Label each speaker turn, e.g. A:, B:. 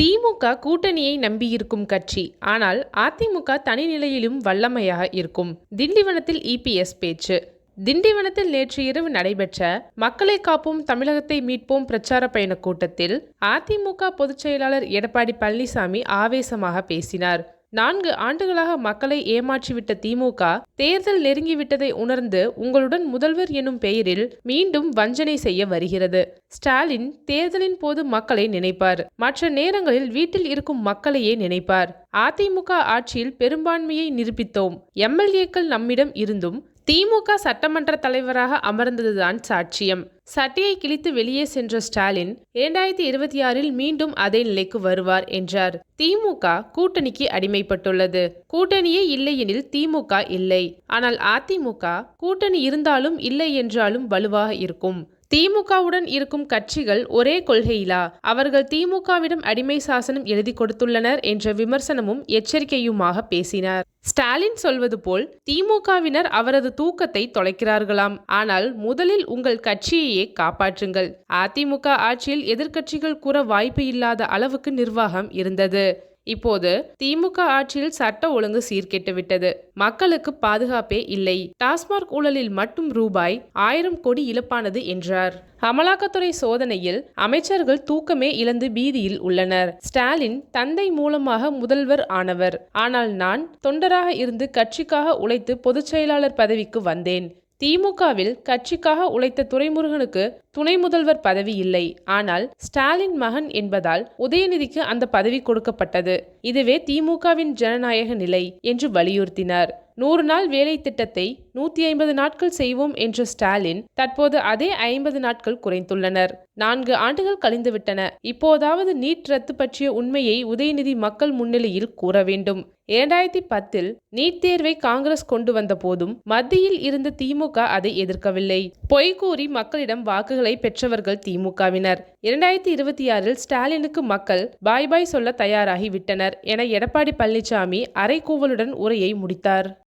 A: திமுக கூட்டணியை நம்பியிருக்கும் கட்சி. ஆனால் அதிமுக தனிநிலையிலும் வல்லமையாக இருக்கும். திண்டிவனத்தில் இபிஎஸ் பேச்சு. திண்டிவனத்தில் நேற்று இரவு நடைபெற்ற மக்களை காப்போம் தமிழகத்தை மீட்போம் பிரச்சார பயண கூட்டத்தில் அதிமுக பொதுச் செயலாளர் எடப்பாடி பழனிசாமி ஆவேசமாக பேசினார். நான்கு ஆண்டுகளாக மக்களை ஏமாற்றிவிட்ட திமுக தேர்தல் நெருங்கிவிட்டதை உணர்ந்து உங்களுடன் முதல்வர் எனும் பெயரில் மீண்டும் வஞ்சனை செய்ய வருகிறது. ஸ்டாலின் தேர்தலின் போது மக்களை நினைப்பார். மற்ற நேரங்களில் வீட்டில் இருக்கும் மக்களையே நினைப்பார். அதிமுக ஆட்சியில் பெரும்பான்மையை நிரூபித்தோம். எம்எல்ஏக்கள் நம்மிடம் இருந்தும் திமுக சட்டமன்ற தலைவராக அமர்ந்ததுதான் சாட்சியம். சட்டையை கிழித்து வெளியே சென்ற ஸ்டாலின் இரண்டாயிரத்தி இருபத்தி ஆறில் மீண்டும் அதே நிலைக்கு வருவார் என்றார். திமுக கூட்டணிக்கு அடிமைப்பட்டுள்ளது. கூட்டணியே இல்லையெனில் திமுக இல்லை. ஆனால் அதிமுக கூட்டணி இருந்தாலும் இல்லை என்றாலும் வலுவாக இருக்கும். திமுகவுடன் இருக்கும் கட்சிகள் ஒரே கொள்கையிலா? அவர்கள் திமுகவிடம் அடிமை சாசனம் எழுதி கொடுத்துள்ளனர் என்ற விமர்சனமும் எச்சரிக்கையுமாக பேசினார். ஸ்டாலின் சொல்வது போல் திமுகவினர் அவரது தூக்கத்தை தொலைக்கிறார்களாம். ஆனால் முதலில் உங்கள் கட்சியையே காப்பாற்றுங்கள். அதிமுக ஆட்சியில் எதிர்க்கட்சிகள் கூற வாய்ப்பு இல்லாத அளவுக்கு நிர்வாகம் இருந்தது. இப்போது திமுக ஆட்சியில் சட்ட ஒழுங்கு சீர்கெட்டு விட்டது மக்களுக்கு பாதுகாப்பே இல்லை. டாஸ்மாக் ஊழலில் மட்டும் ரூபாய் ஆயிரம் கோடி இழப்பானது என்றார். அமலாக்கத்துறை சோதனையில் அமைச்சர்கள் தூக்கமே இழந்து பீதியில் உள்ளனர். ஸ்டாலின் தந்தை மூலமாக முதல்வர் ஆனவர். ஆனால் நான் தொண்டராக இருந்து கட்சிக்காக உழைத்து பொதுச் செயலாளர் பதவிக்கு வந்தேன். திமுகவில் கட்சிக்காக உழைத்த துரைமுருகனுக்கு துணை முதல்வர் பதவி இல்லை. ஆனால் ஸ்டாலின் மகன் என்பதால் உதயநிதிக்கு அந்த பதவி கொடுக்கப்பட்டது. இதுவே திமுகவின் ஜனநாயக நிலை என்று வலியுறுத்தினார். நூறு நாள் வேலை திட்டத்தை நூத்தி ஐம்பது நாட்கள் செய்வோம் என்ற ஸ்டாலின் தற்போது அதே ஐம்பது நாட்கள் குறைந்துள்ளனர். நான்கு ஆண்டுகள் கழிந்துவிட்டன. இப்போதாவது நீட் ரத்து பற்றிய உண்மையை உதயநிதி மக்கள் முன்னிலையில் கூற வேண்டும். இரண்டாயிரத்தி பத்தில் நீட் தேர்வை காங்கிரஸ் கொண்டு வந்த போதும் மத்தியில் இருந்த திமுக அதை எதிர்க்கவில்லை. பொய் கூறி மக்களிடம் வாக்குகளை பெற்றவர்கள் திமுகவினர். இரண்டாயிரத்தி இருபத்தி ஆறில் ஸ்டாலினுக்கு மக்கள் பாய் பாய் சொல்ல தயாராகி விட்டனர் என எடப்பாடி பழனிசாமி அரைக்கூவலுடன் உரையை முடித்தார்.